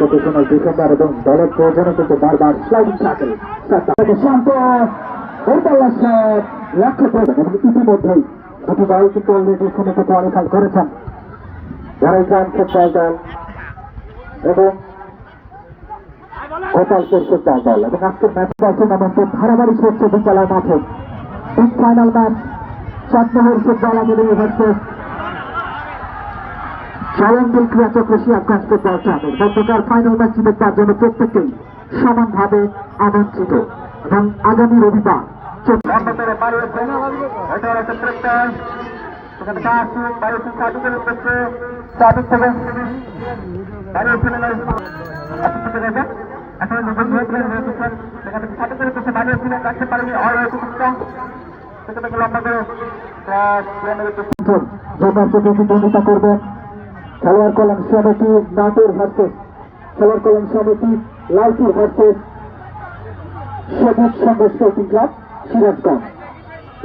Professional defender এবং দলের প্রয়োজনে কিন্তু বারবার স্লাইডিং ট্যাকল শান্ত লক্ষ্য করবেন এবং ইতিমধ্যেই দুটি দল কিন্তু অলরেডি কোয়ালিফাই করেছেন। ফুটবল দল এবং গোপালপুর ফুটবল দল। এবং ধারাবাহিক হচ্ছে বিদ্যালয় মাঠে। Final match Chandmohar football versus challenging Kriyachakra Shiyabganj football ক্লাবের মধ্যকার ফাইনাল ম্যাচটি দেখবার জন্য প্রত্যেকেই সমানভাবে আমন্ত্রিত। এবং আগামী রবিবার প্রতিদ্বন্দ্বিতা করবেন খেলোয়াড় কল্যাণ সমিতি, নাটোর ভার্সেস। খেলোয়াড় কল্যাণ সমিতি, Lalpur versus, Sabuj Sangha sporting club, Sirajganj.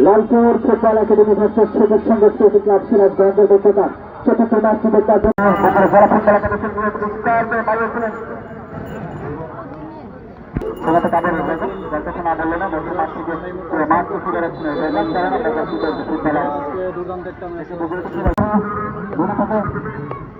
Lalpur football academy versus, Sabuj Sangha sporting club সিরাজগঞ্জের মধ্যকার চতুর্থ রাখছে ফুটবলার।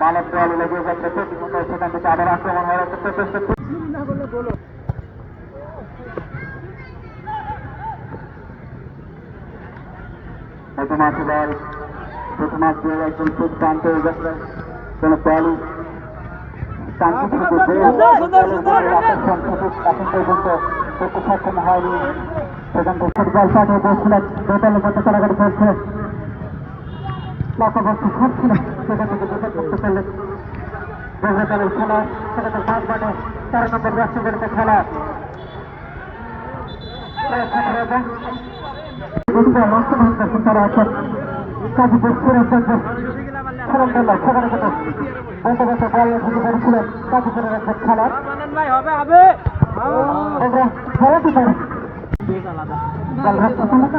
মানব দেওয়ালে লেগে যাচ্ছে প্রতিপক্ষ সেখান থেকে আবার আক্রমণ হওয়ার একটা চেষ্টা প্রথম আছে বল প্রথম একজন খুব শান্ত হয়ে যাচ্ছে। কোন বল শান্তি থেকে এখন পর্যন্ত করতে সক্ষম হয়নি। সেখান থেকে ফুটবল পাঠে বসছিলেন দোতলে করতে কারাগারি চলছে লক্ষ্যবস্তু ঘুরছিল সেখান থেকে বিপদ মুক্ত করলেন দোহরাতালের খেলা। সেখানে সাত বাটে তেরো নম্বর রাষ্ট্রপতিতে খেলা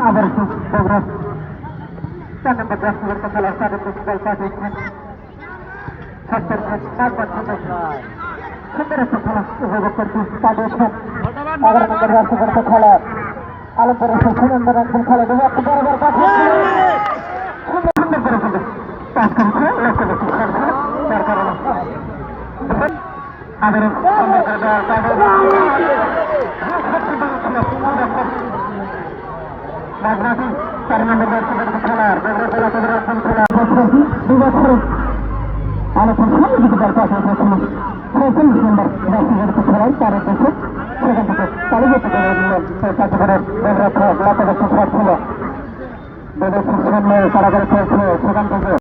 আবার চার নম্বর রাষ্ট্রপতিতে খেলা চার নম্বর বল পাঠিয়ে সত্তর বছর সুন্দর একটা খেলা উপভোগ করছি পাঠিয়েছেন এগারো নম্বর রাষ্ট্রপতিতে খেলা আলমপুর সুন্দর একজন খেলা দেবে একটা বড় বড় পাঠিয়ে সুন্দর সুন্দর করে কিন্তু পাস করেছে লক্ষ্য করছি তার কারণে আবারও সুন্দর করে দেওয়ার রাজনাথী চার নম্বর রাষ্ট্রপতি খেলার বেগরা জেলা ফেডারেশন খেলার দুই বছর আলোচনা সহযোগিতার পাশে এসেছিল পঁয়তাল্লিশ নম্বর রাষ্ট্রপতি খেলায় চার বছর সেখান থেকে সামনে সেখান থেকে